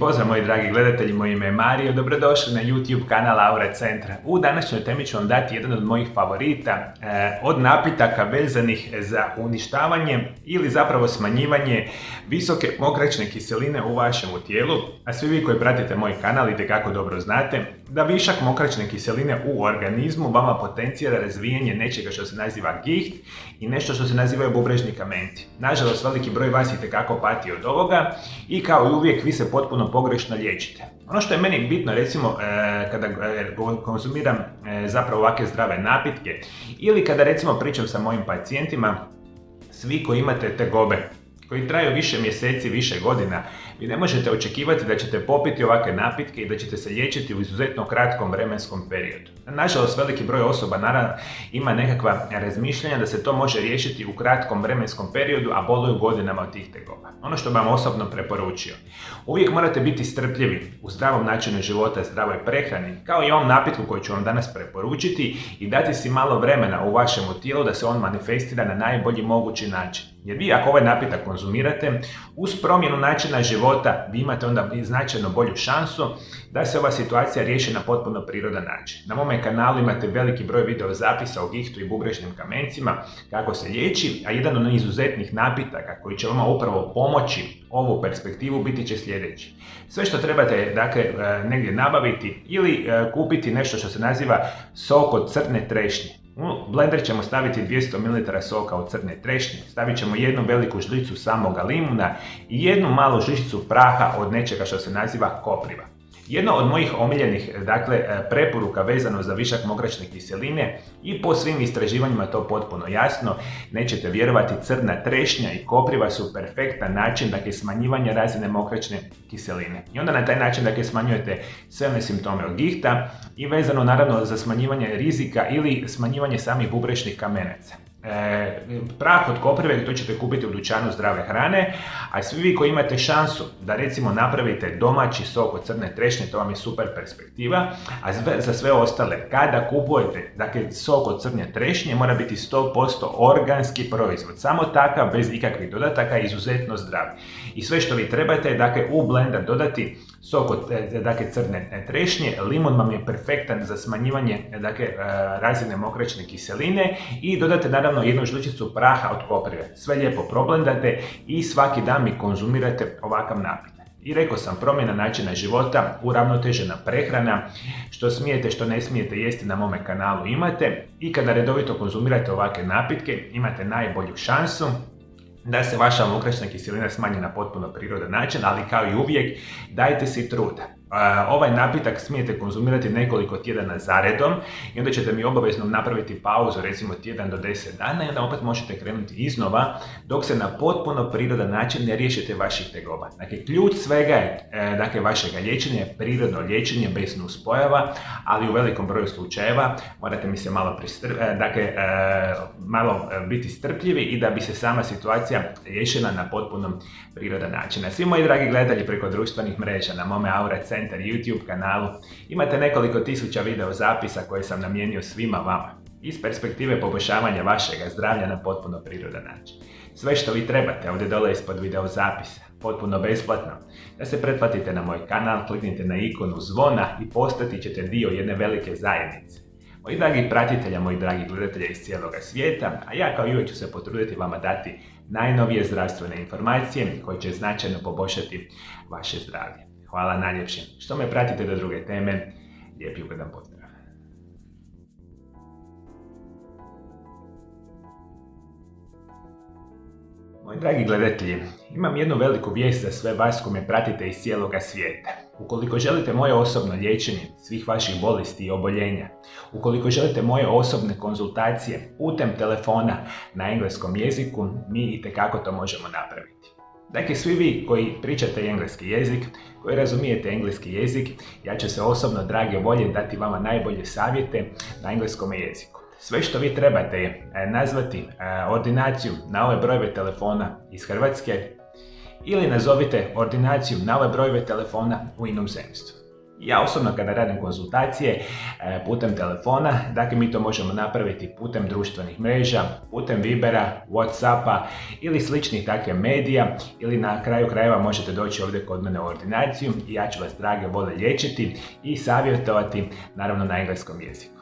pozdrav moji dragi gledatelji, moje ime je Mario, dobrodošli na YouTube kanal Aura Centra. U današnjoj temi ću vam dati jedan od mojih favorita, eh, od napitaka vezanih za uništavanje ili zapravo smanjivanje visoke mokračne kiseline u vašem tijelu, a svi vi koji pratite moj kanal i kako dobro znate, da višak mokračne kiseline u organizmu vama potencijera razvijanje nečega što se naziva giht i nešto što se nazivaju bubrežni kamenti. Nažalost, veliki broj vas i tekako pati od ovoga i kao i uvijek vi se potpuno pogrešno liječite. Ono što je meni bitno recimo e, kada e, konzumiram e, zapravo ovakve zdrave napitke ili kada recimo pričam sa mojim pacijentima, svi koji imate te gobe koji traju više mjeseci, više godina, vi ne možete očekivati da ćete popiti ovakve napitke i da ćete se liječiti u izuzetno kratkom vremenskom periodu. Nažalost, veliki broj osoba naravno ima nekakva razmišljanja da se to može riješiti u kratkom vremenskom periodu, a boluju godinama od tih tegoba. Ono što vam osobno preporučio. Uvijek morate biti strpljivi u zdravom načinu života, zdravoj prehrani, kao i ovom napitku koji ću vam danas preporučiti i dati si malo vremena u vašem tijelu da se on manifestira na najbolji mogući način. Jer vi ako ovaj napitak konzumirate, uz promjenu načina života vi imate onda značajno bolju šansu da se ova situacija riješi na potpuno prirodan način. Na mome kanalu imate veliki broj video zapisa o gihtu i bubrežnim kamencima, kako se liječi, a jedan od izuzetnih napitaka koji će vama upravo pomoći ovu perspektivu biti će sljedeći. Sve što trebate dakle, e, negdje nabaviti ili e, kupiti nešto što se naziva sok od crne trešnje. U blender ćemo staviti 200 ml soka od crne trešnje, stavit ćemo jednu veliku žlicu samoga limuna i jednu malu žličicu praha od nečega što se naziva kopriva. Jedna od mojih omiljenih dakle, e, preporuka vezano za višak mokračne kiseline i po svim istraživanjima to potpuno jasno, nećete vjerovati, crna trešnja i kopriva su perfektan način dakle, smanjivanja razine mokračne kiseline. I onda na taj način dakle, smanjujete sve one simptome od gihta i vezano naravno za smanjivanje rizika ili smanjivanje samih bubrešnih kamenaca. E, prah od koprive to ćete kupiti u dućanu zdrave hrane, a svi vi koji imate šansu da recimo napravite domaći sok od crne trešnje, to vam je super perspektiva, a za sve ostale, kada kupujete dakle, sok od crne trešnje, mora biti 100% organski proizvod, samo takav, bez ikakvih dodataka, izuzetno zdrav. I sve što vi trebate je dakle, u blender dodati sok od e, dakle, crne e, trešnje, limun vam je perfektan za smanjivanje dakle, razine mokračne kiseline i dodate naravno naravno jednu žličicu praha od koprive. Sve lijepo problendate i svaki dan mi konzumirate ovakav napitak. I rekao sam, promjena načina života, uravnotežena prehrana, što smijete, što ne smijete jesti na mome kanalu imate i kada redovito konzumirate ovakve napitke imate najbolju šansu da se vaša mokračna kiselina smanji na potpuno prirodan način, ali kao i uvijek dajte si truda ovaj napitak smijete konzumirati nekoliko tjedana zaredom i onda ćete mi obavezno napraviti pauzu, recimo tjedan do 10 dana i onda opet možete krenuti iznova dok se na potpuno prirodan način ne riješite vaših tegoba. Dakle, ključ svega je e, dakle, vašega liječenja prirodno liječenje bez nuspojava, ali u velikom broju slučajeva morate mi se malo, e, dakle, e, malo biti strpljivi i da bi se sama situacija riješila na potpuno prirodan način. A svi moji dragi gledatelji preko društvenih mreža na mome Aura Centar YouTube kanalu imate nekoliko tisuća video zapisa koje sam namijenio svima vama iz perspektive poboljšavanja vašega zdravlja na potpuno prirodan način. Sve što vi trebate ovdje dole ispod video zapisa, potpuno besplatno, da se pretplatite na moj kanal, kliknite na ikonu zvona i postati ćete dio jedne velike zajednice. Moji dragi pratitelja, moji dragi gledatelja iz cijeloga svijeta, a ja kao i uvijek ću se potruditi vama dati najnovije zdravstvene informacije koje će značajno poboljšati vaše zdravlje. Hvala najljepše. Što me pratite do druge teme, lijep i ugodan pozdrav. Moji dragi gledatelji, imam jednu veliku vijest za sve vas koji me pratite iz cijeloga svijeta. Ukoliko želite moje osobno liječenje svih vaših bolesti i oboljenja, ukoliko želite moje osobne konzultacije putem telefona na engleskom jeziku, mi i to možemo napraviti. Dakle, svi vi koji pričate engleski jezik, koji razumijete engleski jezik, ja ću se osobno, dragi volje, dati vama najbolje savjete na engleskom jeziku. Sve što vi trebate je nazvati e, ordinaciju na ove brojeve telefona iz Hrvatske ili nazovite ordinaciju na ove brojeve telefona u inozemstvu. Ja osobno kada radim konzultacije e, putem telefona, dakle mi to možemo napraviti putem društvenih mreža, putem Vibera, Whatsappa ili sličnih takve medija ili na kraju krajeva možete doći ovdje kod mene u ordinaciju i ja ću vas drage vole liječiti i savjetovati naravno na engleskom jeziku.